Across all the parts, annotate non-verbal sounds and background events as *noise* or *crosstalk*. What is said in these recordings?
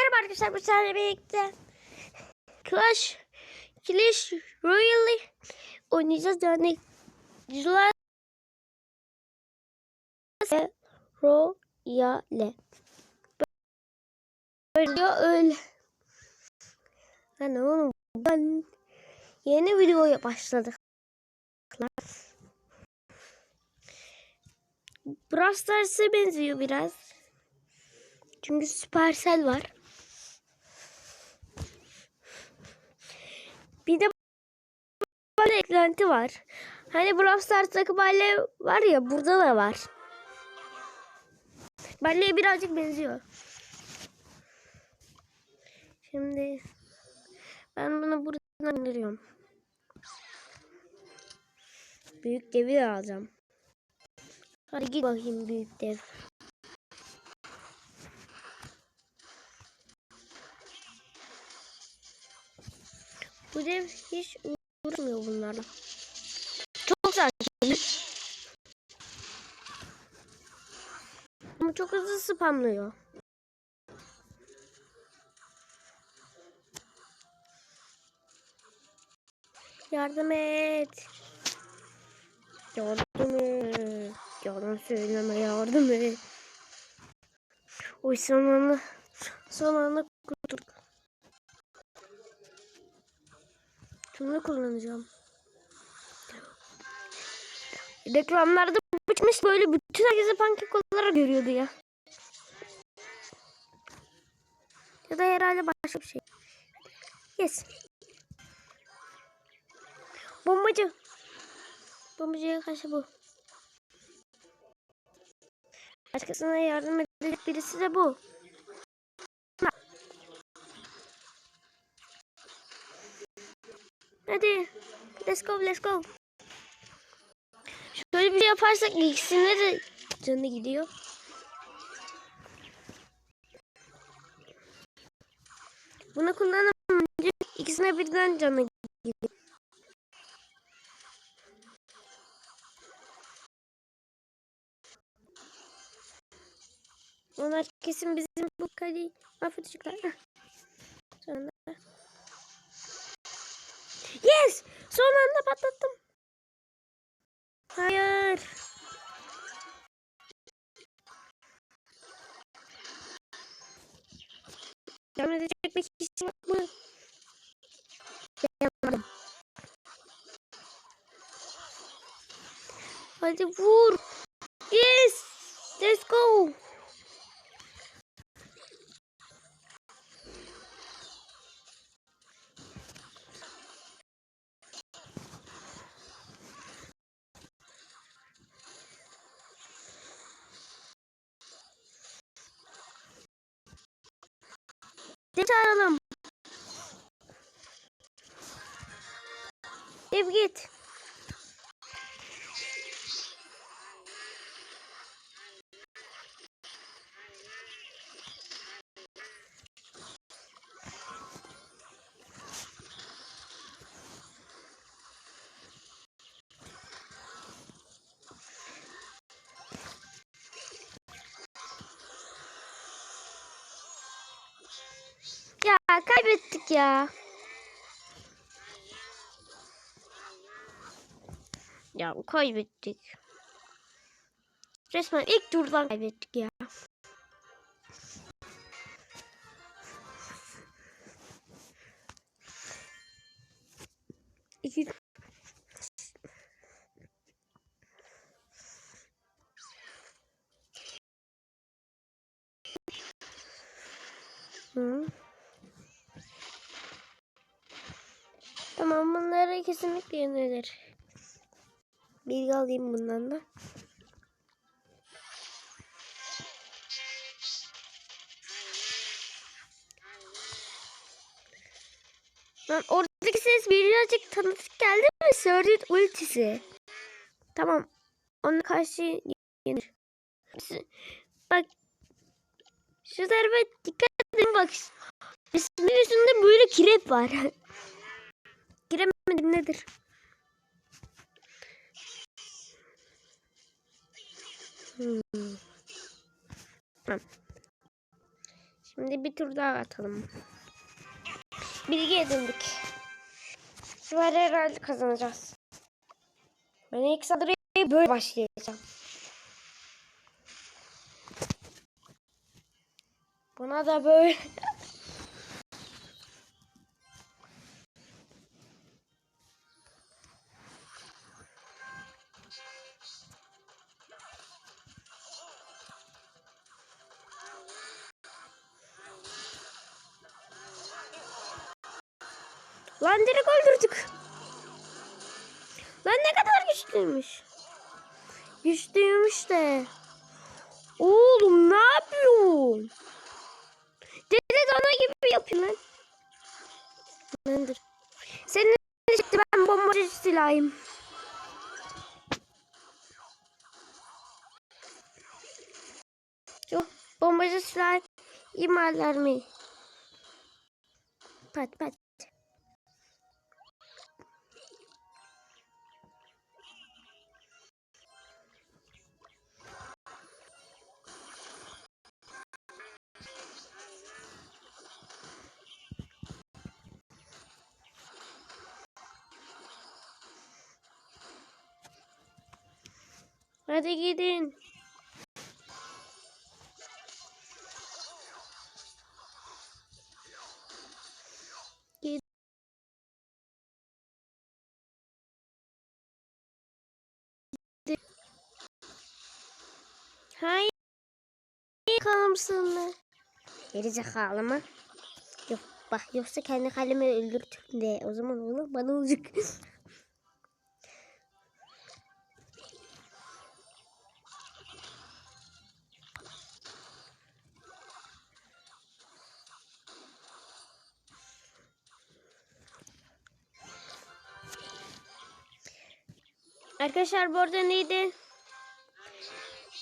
Merhaba arkadaşlar bu seferle birlikte Clash Clash Royale oynayacağız yani Clash Royale Böyle öyle Lan oğlum ben yeni videoya başladık Brawl Stars'a benziyor biraz. Çünkü Supercell var. Bir de böyle eklenti var. Hani Brawl Stars'taki balle var ya burada da var. Balleye birazcık benziyor. Şimdi ben bunu buradan indiriyorum. Büyük devi de alacağım. Hadi git bakayım büyük dev. Bu dev hiç uğraşmıyor bunlarla. Çok sakin. Ama çok hızlı spamlıyor. Yardım et. Yardım et. Yalan söyleme yardım et. Oy son anda, son anda Şunu kullanacağım. Reklamlarda bitmiş böyle bütün herkese pankek olarak görüyordu ya. Ya da herhalde başka bir şey. Yes. Bombacı. Bombacıya karşı bu. Başkasına yardım edecek birisi de bu. Hadi. Let's go, let's go. Şöyle bir şey yaparsak ikisine de canı gidiyor. Bunu kullanamayınca ikisine birden canı gidiyor. Onlar kesin bizim bu kaleyi mahvedecekler. Son anda patlattım. Hayır. Devam edecek bir kişi yok mu? Yapamadım. Hadi vur. Yes! Let's go. Ne çağıralım? Ev git. Kaybettik ya. Ya kaybettik. Resmen ilk turdan kaybettik ya. Tamam bunları kesinlikle yenilir. Bilgi alayım bundan da. Lan oradaki ses birazcık tanıdık geldi mi? Sördet ultisi. Tamam. Ona karşı yenir. Bak. Şu tarafa dikkat edin bak. İsmin üstünde böyle kirep var. *laughs* Giremedim nedir? Hmm. Şimdi bir tur daha atalım. Bilgi edindik. Var herhalde kazanacağız. Ben ilk saldırıya böyle başlayacağım. Buna da böyle. Lan ne kadar güçlüymüş. Güçlüymüş de. Oğlum ne yapıyorsun? Dede dana gibi yapıyor lan. Landır. Senin işte ben bombacı silahım. Yok bombacı silah imaller mi? Pat pat. Hadi gidin. Gid- Hayır. Kalımsın mı? Geri zekalı mı? Yok bak yoksa kendi kalemi öldürtürüm de o zaman olur bana olacak. *laughs* Arkadaşlar bu arada neydi?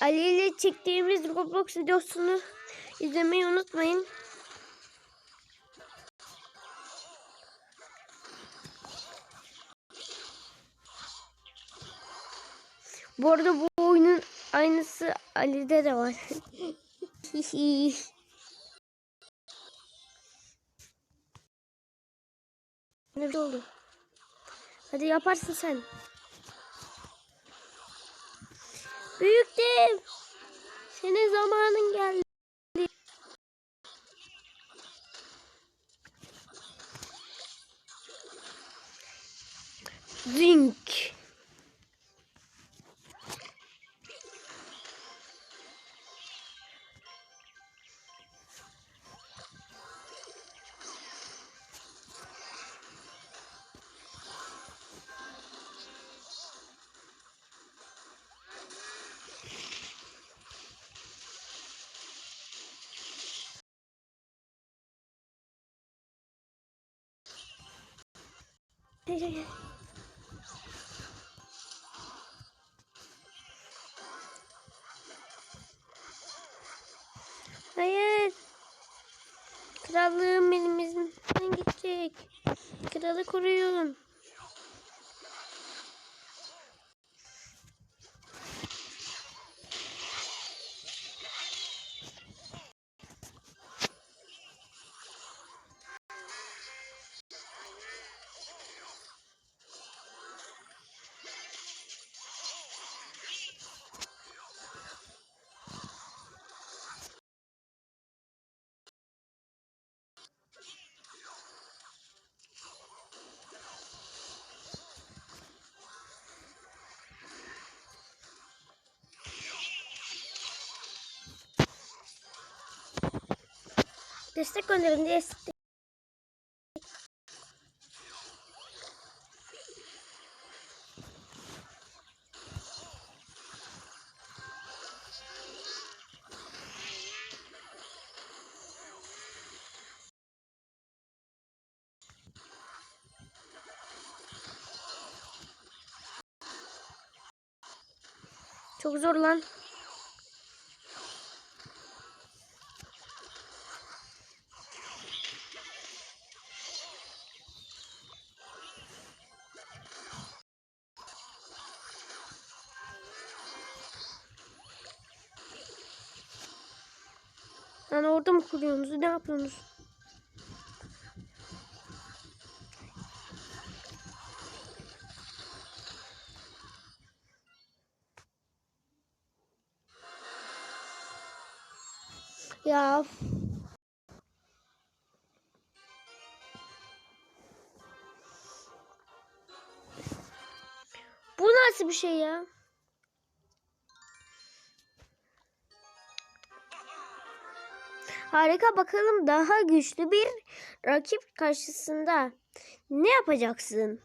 Ali ile çektiğimiz Roblox videosunu izlemeyi unutmayın. Bu arada bu oyunun aynısı Ali'de de var. *laughs* ne oldu? Hadi yaparsın sen. Büyük dev. Senin zamanın geldi. Zink. Gel. Hayır. Krallığım benim izimden gidecek. Kralı koruyun. Destek gönderin destek. Çok zor lan. Yani orada mı kuruyorsunuz? Ne yapıyorsunuz? Ya. Bu nasıl bir şey ya? Harika bakalım daha güçlü bir rakip karşısında ne yapacaksın?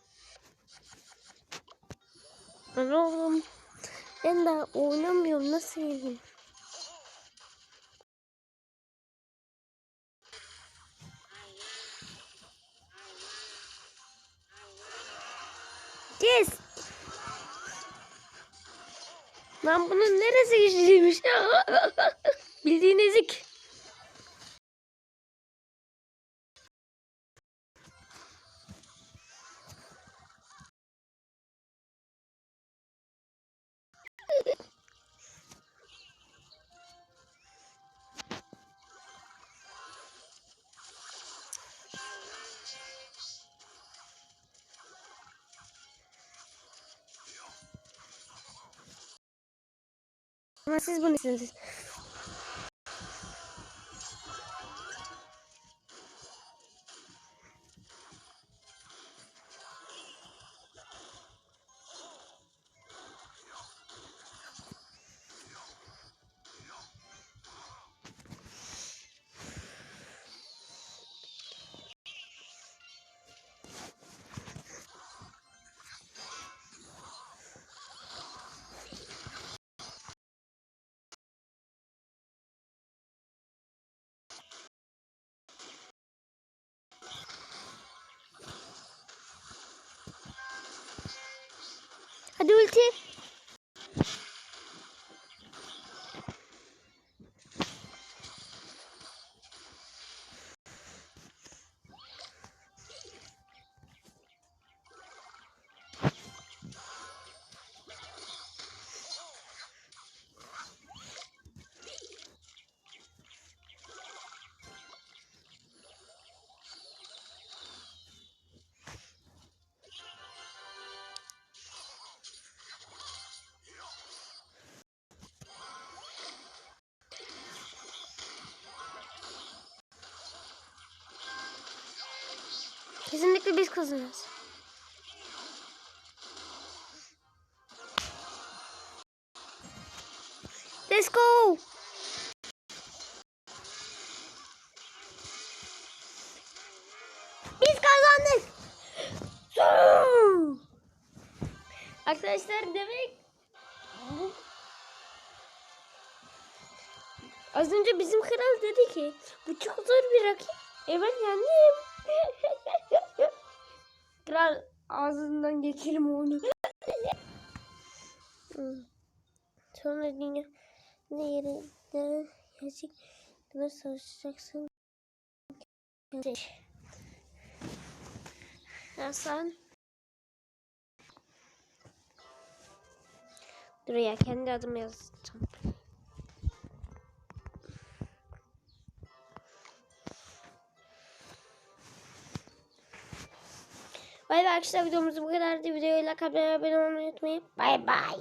Oğlum ben daha oynamıyorum nasıl yeneyim? Kes. Lan bunun neresi güçlüymüş? *laughs* Bildiğin ezik. Ama siz bunu istediniz. Hadi ulti. Kesinlikle biz kazanırız. Let's go. Biz kazandık. Arkadaşlar demek Az önce bizim kral dedi ki bu çok zor bir rakip. E ben yendim. *laughs* kral ağzından geçirim onu. Sonra dünya ne yerinde gerçek ne savaşacaksın. Ya sen Dur ya kendi adımı yazacağım. Bay bay arkadaşlar videomuz bu kadardı. Videoyu like abone olmayı unutmayın. Bay bay.